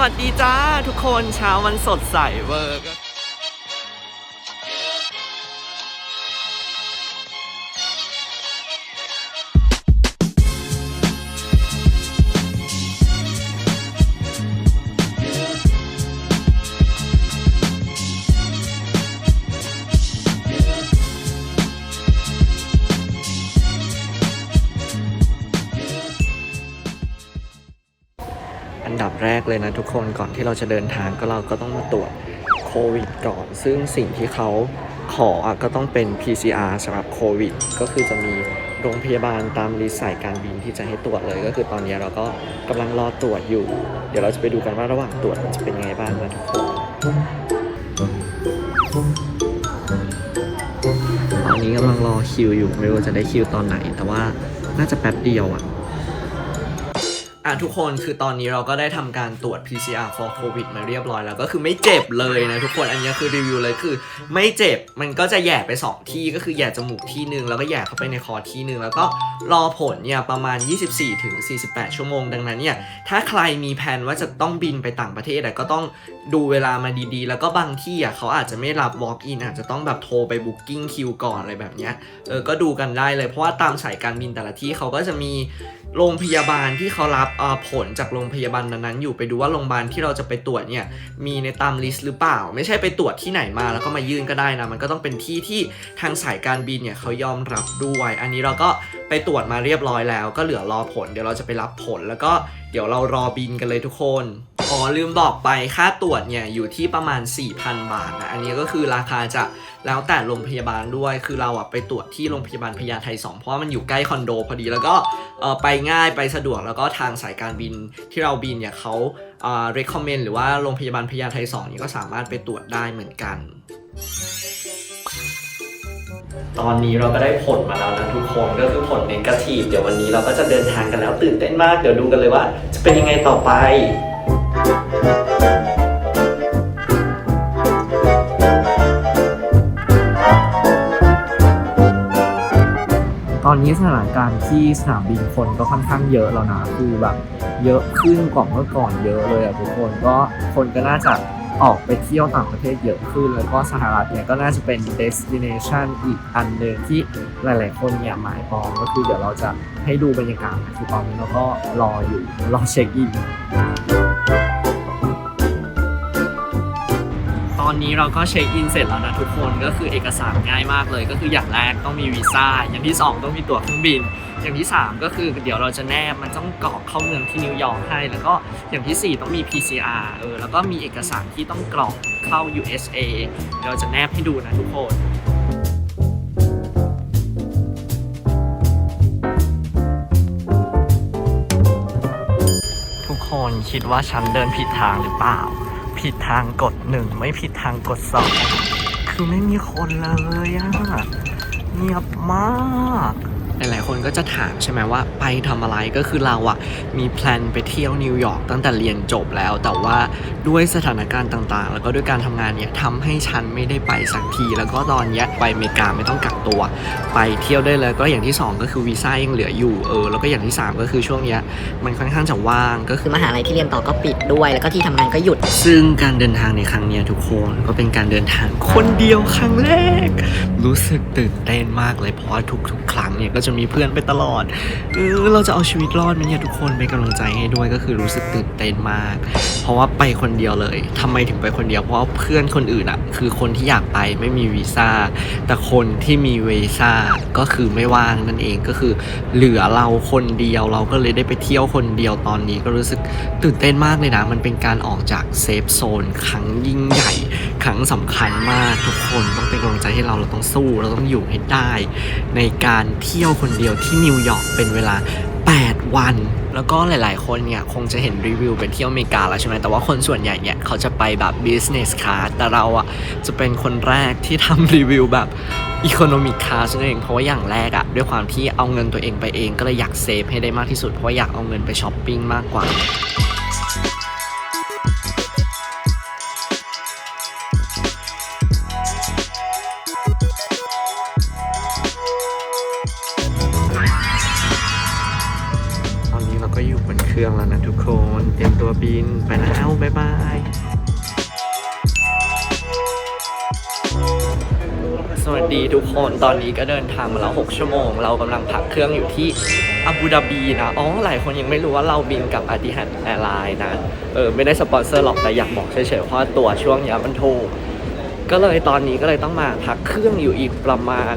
วัสดีจ้าทุกคนเช้ามันสดใสเวอร์ ดับแรกเลยนะทุกคนก่อนที่เราจะเดินทางก็เราก็ต้องมาตรวจโควิดก่อน ซึ่งสิ่งที่เขาขออะก็ต้องเป็น PCR สำหรับโควิด ก็คือจะมีโรงพยาบาลตามลิสต์สายการบินที่จะให้ตรวจเลย ก็คือตอนนี้เราก็กำลังรอตรวจอยู่ เดี๋ยวเราจะไปดูกันว่าระหว่างตรวจมันจะเป็นยังไงบ้างนะทุกคนตอนนี้กำลังรอคิวอยู่ไม่รู้ว่าจะได้คิวตอนไหน แต่ว่าน่าจะแป๊บเดียวอะ อะทุกคนคือตอนนี้เราก็ได้ทำการตรวจ PCR for COVID มาเรียบร้อยแล้วก็คือไม่เจ็บเลยนะทุกคนอันนี้คือรีวิวเลยคือ ไม่เจ็บมันก็จะแย่ไป 2 ที่ก็คือแย่จมูกที่หนึ่งแล้วก็แย่เข้าไปในคอที่หนึ่งแล้วก็รอผลเนี่ยประมาณ 24ถึง48 ชั่วโมงดังนั้นเนี่ยถ้าใครมีแผนว่าจะต้องบินไปต่างประเทศก็ต้องดูเวลามาดีๆ แล้วก็บางที่อะเขาอาจจะไม่รับ walk in อาจจะต้องแบบโทรไป booking คิวก่อนอะไรแบบเนี้ยเออก็ดูกันได้เลยเพราะว่าตามสายการบินแต่ละที่เขาก็จะมี โรงพยาบาลที่เขารับผลจากโรงพยาบาลนั้นๆอยู่ไปดูว่าโรงพยาบาลที่เราจะไปตรวจเนี่ยมีในตามลิสต์หรือเปล่า ไม่ใช่ไปตรวจที่ไหนมาแล้วก็มายื่นก็ได้นะ มันก็ต้องเป็นที่ที่ทางสายการบินเนี่ยเขายอมรับด้วย อันนี้เราก็ไปตรวจมาเรียบร้อยแล้ว ก็เหลือรอผล เดี๋ยวเราจะไปรับผลแล้วก็เดี๋ยวเรารอบินกันเลยทุกคน อ๋อลืมบอกไปค่าตรวจเนี่ยอยู่ที่ประมาณ 4,000 บาทนะอันนี้ก็คือราคาจะแล้วแต่โรงพยาบาลด้วย คือเราอะไปตรวจที่โรงพยาบาลพญาไท2เพราะมันอยู่ใกล้คอนโดพอดีแล้วก็ไปง่ายไปสะดวกแล้วก็ทางสายการบินที่เราบินเนี่ยเขาเอ่อ recommend หรือว่าโรงพยาบาลพญาไท2นี่ก็สามารถไปตรวจได้เหมือนกัน ตอนนี้เราก็ได้ผลมาแล้วนะทุกคนก็คือผล negative เดี๋ยววันนี้เราก็จะเดินทางกันแล้วตื่นเต้นมาก เดี๋ยวดูกันเลยว่าจะเป็นยังไงต่อไป ตอนนี้สถานการณ์ที่สนามบินคนก็ค่อนข้างเยอะแล้วนะคือแบบเยอะขึ้นกว่าเมื่อก่อนเยอะเลยอะทุกคนก็คนก็น่าจะออกไปเที่ยวต่างประเทศเยอะขึ้น แล้วก็สหรัฐเนี่ยก็น่าจะเป็น destination อีกอันหนึ่งที่หลาย ๆ คนเนี่ยหมายปองก็คือเดี๋ยวเราจะให้ดูบรรยากาศคือตอนนี้เราก็รออยู่รอเช็คอิน นี้เราก็เช็คอินเสร็จแล้วนะทุกคนก็คือเอกสารง่ายมากเลย ก็คืออย่างแรกต้องมีวีซ่าอย่างที่ 2 ต้องมีตั๋วเครื่องบิน อย่างที่ 3 ก็คือเดี๋ยวเราจะแนบมันต้องกรอกเข้าเมืองที่นิวยอร์กให้ แล้วก็อย่างทีสี่4 ต้องมี PCR เออแล้วก็มีเอกสารที่ต้องกรอกเข้า USA เดี๋ยวเราจะแนบให้ดูนะทุกคนทุกคนคิดว่าฉันเดินผิดทางหรือเปล่า ผิดทางกดหนึ่งไม่ผิดทางกดสองคือไม่มีคนเลยอะเงียบมาก หลายๆคนก็จะถามใช่ไหมว่าไปทำอะไรก็คือเราอะมีแพลนไปเที่ยวนิวยอร์กตั้งแต่เรียนจบแล้ว แต่ว่าด้วยสถานการณ์ต่างๆ แล้วก็ด้วยการทำงานเนี่ยทำให้ฉันไม่ได้ไปสักที แล้วก็ตอนนี้ไปอเมริกาไม่ต้องกักตัว ไปเที่ยวได้เลยก็อย่างที่สองก็คือวีซ่ายังเหลืออยู่เออแล้วก็อย่างที่สามก็คือช่วงเนี้ยมันค่อนข้างจะว่างก็คือมหาลัยที่เรียนต่อก็ปิดด้วย แล้วก็ที่ทำงานก็หยุด ซึ่งการเดินทางในครั้งเนี้ยทุกคนก็เป็นการเดินทางคนเดียวครั้งแรก รู้สึกตื่นเต้นมากเลยเพราะว่าทุกๆ ครั้งเนี่ยก็จะมีเพื่อนไปตลอดเออเราจะเอาชีวิตรอดไหมเนี่ยทุกคนเป็นกำลังใจให้ด้วยก็คือรู้สึกตื่นเต้นมาก เพราะว่าไปคนเดียวเลยทำไมถึงไปคนเดียวเพราะว่าเพื่อนคนอื่นอะคือคนที่อยากไปไม่มีวีซ่าแต่คนที่มีวีซ่าก็คือไม่ว่างนั่นเองก็คือ เหลือเราคนเดียวเราก็เลยได้ไปเที่ยวคนเดียวตอนนี้ก็รู้สึกตื่นเต้นมากเลยนะมันเป็นการออกจากเซฟโซนครั้งยิ่งใหญ่ครั้งสำคัญมากทุกคนต้องเป็นกำลังใจให้เราเราต้องสู้ เราต้องอยู่ให้ได้ ในการเที่ยวคนเดียวที่นิวยอร์กเป็นเวลา 8 วัน แล้วก็หลายๆ คนเนี่ย คงจะเห็นรีวิวไปเที่ยวอเมริกาแล้วใช่ไหมแต่ว่าคนส่วนใหญ่เนี่ย เขาจะไปแบบ business class แต่เราอะจะเป็นคนแรกที่ทำรีวิวแบบ economic class นั่นเองเพราะว่าอย่างแรกอะด้วยความที่เอาเงินตัวเองไปเองก็เลยอยากเซฟให้ได้มากที่สุดเพราะาอยากเอาเงินไปช้อปปิ้งมากกว่า เตรียมตัวบินไปแล้วบ๊ายบายสวัสดีทุกคนตอนนี้ก็เดินทางมาแล้ว 6 ชั่วโมง เรากำลังพักเครื่องอยู่ที่อาบูดาบีนะ อ๋อ หลายคนยังไม่รู้ว่าเราบินกับอาติฮันแอร์ไลน์นะ เออ ไม่ได้สปอนเซอร์หรอก แต่อยากบอกเฉยๆ เพราะตั๋วช่วงนี้มันถูก ก็เลยตอนนี้ก็เลยต้องมาพักเครื่องอยู่อีกประมาณ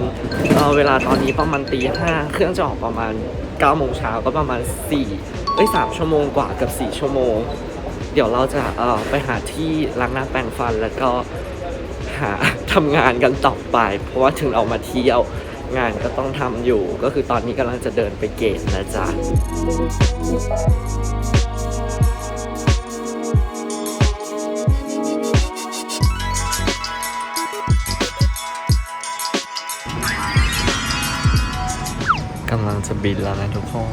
เเวลาตอนนี้ประมาณตีห้าเครื่องจะออกประมาณ9โมงเช้าก็ประมาณ4เอ้ย3ชั่วโมงกว่ากับ4ชั่วโมง เดี๋ยวเราจะเอ่อไปหาที่ล้างหน้าแปรงฟันแล้วก็หาทำงานกันต่อไป เพราะว่าถึงเรามาเที่ยวงานก็ต้องทำอยู่ ก็คือตอนนี้กำลังจะเดินไปเกตนะจ๊ะกำลังจะบินแล้วนะทุกคน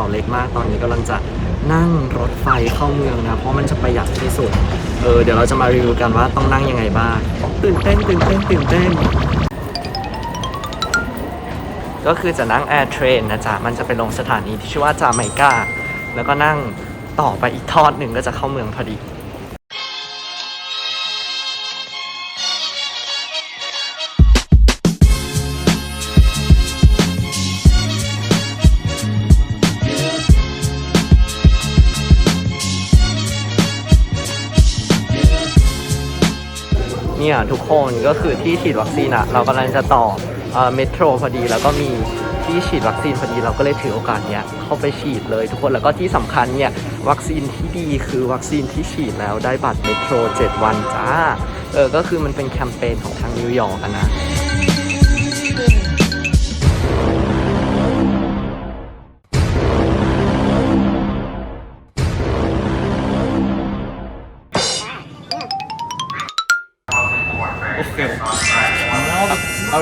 คือกระเป๋าเล็กมาก ตอนนี้กำลังจะนั่งรถไฟเข้าเมืองนะ เพราะมันจะประหยัดที่สุด เออ เดี๋ยวเราจะมารีวิวกันว่าต้องนั่งยังไงบ้าง ตื่นเต้น ตื่นเต้น ตื่นเต้น ก็คือจะนั่งแอร์เทรนนะจ๊ะ มันจะไปลงสถานีที่ชื่อว่าจาไมกา แล้วก็นั่งต่อไปอีกทอดหนึ่งก็จะเข้าเมืองพอดี เนี่ยทุกคนก็คือที่ฉีดวัคซีนอะเรากำลังจะต่อเมโทรพอดีแล้วก็มีที่ฉีดวัคซีนพอดีเราก็เลยถือโอกาสเนี้ยเข้าไปฉีดเลยทุกคนแล้วก็ที่สำคัญเนี่ยวัคซีนที่ดีคือวัคซีนที่ฉีดแล้วได้บัตรเมโทร 7 วันจ้าเออก็คือมันเป็นแคมเปญของทางนิวยอร์กนะ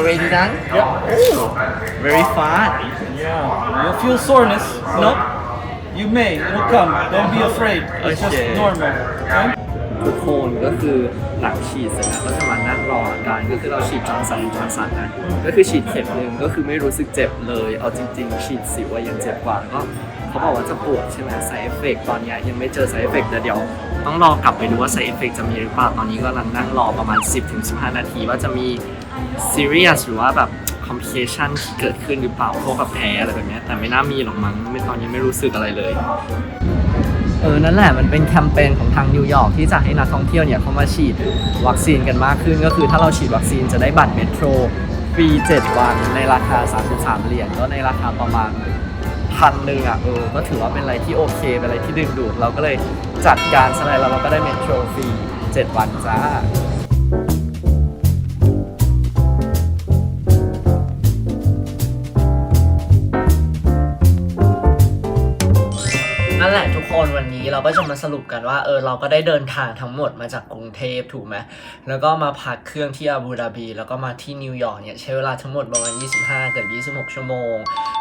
already done Yeah. very fast Yeah. You'll feel soreness. No. You may. It'll come. Don't be afraid. It's just Okay. normal. Okay? ทุกคนก็คือหลังฉีดเสร็จแล้วก็จะมานั่งรออาการก็คือเราฉีดจอร์นสันจอร์นสันนะก็คือฉีดเข็มหนึ่งก็คือไม่รู้สึกเจ็บเลย เอาจริง ๆ ฉีดสิวอะยังเจ็บกว่าแล้วก็เขาบอกว่าจะปวดใช่ไหมไซเอฟเฟกตอนเนี้ยยังไม่เจอไซเอฟเฟกแต่เดี๋ยว ต้องรอกลับไปดูว่าไซเอฟเฟกจะมีหรือเปล่าตอนนี้ก็กำลังนั่งรอประมาณ 10-15 นาทีว่าจะมี serious หรือว่าแบบ complication ที่เกิดขึ้นหรือเปล่าพวกแบบแพ้อะไรแบบเนี้ยแต่ไม่น่ามีหรอกมั้งไม่ตอนนี้ไม่รู้สึกอะไรเลย เออ นั่นแหละมันเป็นแคมเปญของทางนิวยอร์กที่จะให้นักท่องเที่ยวเนี่ยเข้ามาฉีดวัคซีนกันมากขึ้น ก็คือถ้าเราฉีดวัคซีนจะได้บัตรเมโทรฟรี 7 วันในราคา 33 เหรียญก็ในราคาประมาณพันหนึ่งอะเออก็ถือว่าเป็นอะไรที่โอเค เป็นอะไรที่ดึงดูด เราก็เลยจัดการสไลด์แล้วเราก็ได้เมโทรฟรี 7 วันจ้า คนวันนี้เราก็จะมาสรุปกันว่าเออเราก็ได้เดินทางทั้งหมดมาจากกรุงเทพถูกไหมแล้วก็มาพักเครื่องที่อาบูดาบี แล้วก็มาที่นิวยอร์กเนี่ยใช้เวลาทั้งหมดประมาณ 25เกือบ26 ชั่วโมง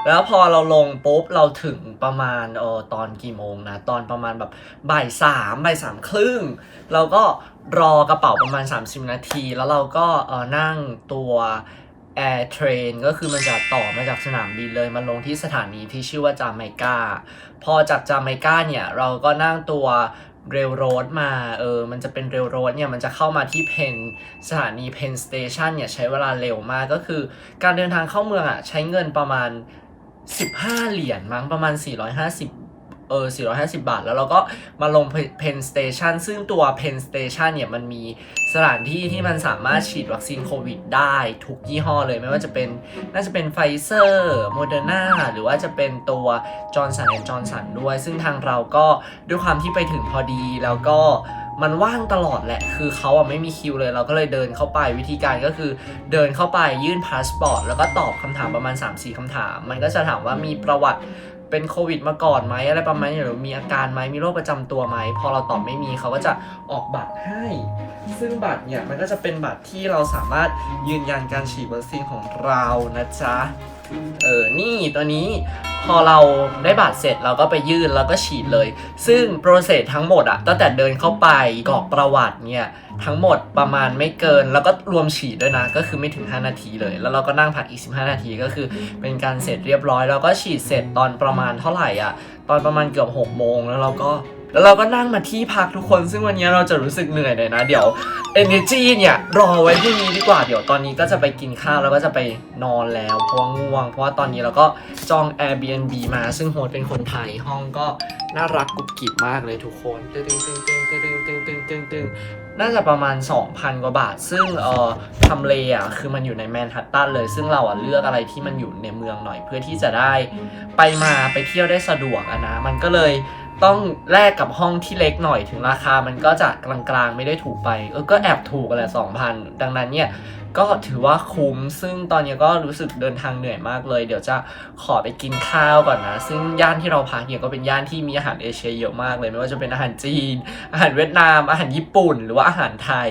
แล้วพอเราลงปุ๊บเราถึงประมาณเออตอนกี่โมงนะตอนประมาณแบบบ่ายสามบ่ายสามครึ่งเราก็รอกระเป๋าประมาณ 30 นาที แล้วเราก็เออนั่งตัว Air Train ก็คือมันจะต่อมาจากสนามบินเลยมาลงที่สถานีที่ชื่อว่าจาไมกาพอจากจาไมกาเนี่ย เราก็นั่งตัวเรลโรดมา เออ มันจะเป็นเรลโรดเนี่ย มันจะเข้ามาที่เพนสถานีเพนสเตชันเนี่ย ใช้เวลาเร็วมาก ก็คือ การเดินทางเข้าเมืองอะ ใช้เงินประมาณ 15 เหรียญมั้ง ประมาณ 450 เออ 450 บาท แล้วเราก็มาลงเพนสเตชันซึ่งตัวเพนสเตชันเนี่ย มันมีสถานที่ที่มันสามารถฉีดวัคซีนโควิดได้ทุกยี่ห้อเลย ไม่ว่าจะเป็น น่าจะเป็นไฟเซอร์โมเดอร์นาหรือว่าจะเป็นตัวจอร์นสันแอนจอร์นสันด้วย ซึ่งทางเราก็ด้วยความที่ไปถึงพอดีแล้วก็มันว่างตลอดแหละ คือเขาอะไม่มีคิวเลย เราก็เลยเดินเข้าไป วิธีการก็คือเดินเข้าไปยื่นพาสปอร์ต แล้วก็ตอบคำถามประมาณ 3-4คำถาม มันก็จะถามว่ามีประวัติ เป็นโควิดมาก่อนไหมอะไรประมาณนี้หรือมีอาการไหมมีโรคประจำตัวไหมพอเราตอบไม่มีเขาก็จะออกบัตรให้ ซึ่งบัตรเนี่ยมันก็จะเป็นบัตรที่เราสามารถยืนยันการฉีดวัคซีนของเรานะจ๊ะ เออ นี่ตัวนี้พอเราได้บัตรเสร็จเราก็ไปยื่นแล้วก็ฉีดเลย ซึ่งโปรเซสทั้งหมดอะตั้งแต่เดินเข้าไปกรอกประวัติเนี่ย ทั้งหมดประมาณไม่เกิน แล้วก็รวมฉีดด้วยนะ ก็คือไม่ถึง 5 นาทีเลย แล้วเราก็นั่งพักอีก 15 นาทีก็คือ เป็นการเสร็จเรียบร้อย แล้วก็ฉีดเสร็จตอนประมาณเท่าไหร่อะตอนประมาณเกือบ6โมงแล้วเราก็ แล้วเราก็นั่งมาที่พักทุกคน ซึ่งวันนี้เราจะรู้สึกเหนื่อยหน่อยนะ เดี๋ยว energy เนี่ย รอไว้พรุ่งนี้ดีกว่า เดี๋ยวตอนนี้ก็จะไปกินข้าวแล้วก็จะไปนอนแล้ว เพราะว่าง่วง เพราะว่าตอนนี้เราก็จอง Airbnb มา ซึ่งโฮสเป็นคนไทย ห้องก็น่ารักกุบกิบมากเลยทุกคนตึ้งตึ้งตึ้งตึ้งตึ้งตึ้งตึ้งตึ้งตึ้งน่าจะประมาณ 2,000 กว่าบาท ซึ่งเอ่อทำเลอะคือมันอยู่ในแมนฮัตตันเลย ซึ่งเราอะเลือกอะไรที่มันอยู่ในเมืองหน่อย เพื่อที่จะได้ไปมาไปเที่ยวได้สะดวกอะนะ มันก็เลย ต้องแลกกับห้องที่เล็กหน่อยถึงราคามันก็จะกลางๆ ไม่ได้ถูกไปเออก็แอบถูกแหละสองพันดังนั้นเนี่ยก็ถือว่าคุ้ม ซึ่งตอนนี้ก็รู้สึกเดินทางเหนื่อยมากเลย เดี๋ยวจะขอไปกินข้าวก่อนนะ ซึ่งย่านที่เราพักเนี่ยก็เป็นย่านที่มีอาหารเอเชียเยอะมากเลย ไม่ว่าจะเป็นอาหารจีน อาหารเวียดนาม อาหารญี่ปุ่น หรือว่าอาหารไทย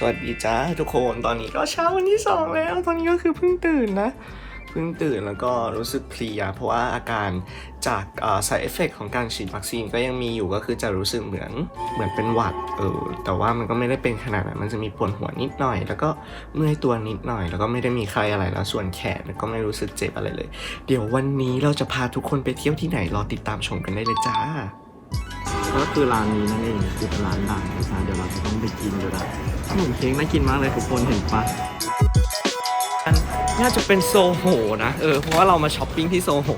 สวัสดีจ้าทุกคนตอนนี้ก็เช้าวันที่สองแล้ว ตอนนี้ก็คือเพิ่งตื่นนะเพิ่งตื่นแล้วก็รู้สึกเพลียเพราะว่าอาการจากสายเอฟเฟกของการฉีดวัคซีนก็ยังมีอยู่ก็คือจะรู้สึกเหมือนเหมือนเป็นหวัดเออแต่ว่ามันก็ไม่ได้เป็นขนาดนั้นมันจะมีปวดหัวนิดหน่อย แล้วก็เมื่อยตัวนิดหน่อย แล้วก็ไม่ได้มีใครอะไรแล้วส่วนแขนก็ไม่รู้สึกเจ็บอะไรเลย เดี๋ยววันนี้เราจะพาทุกคนไปเที่ยวที่ไหนรอติดตามชมกันได้เลยจ้า ก็คือร้านนี้นั่นเองคือร้านดังนะจ๊ะเดี๋ยวเราจะต้องไปกินกันละขนมเค้กน่ากินมากเลยทุกคนเห็นปะน่าจะเป็นโซโหนะเออเพราะว่าเรามาช้อปปิ้งที่โซโห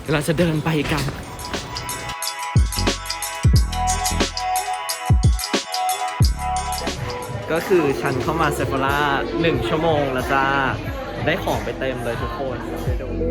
เดี๋ยวเราจะเดินไปกันก็คือฉันเข้ามาเซฟ h ร่าหนึ่งชั่วโมงแล้วจ้า ได้ของไปเต็มเลยทุกคนเดี๋ยวดู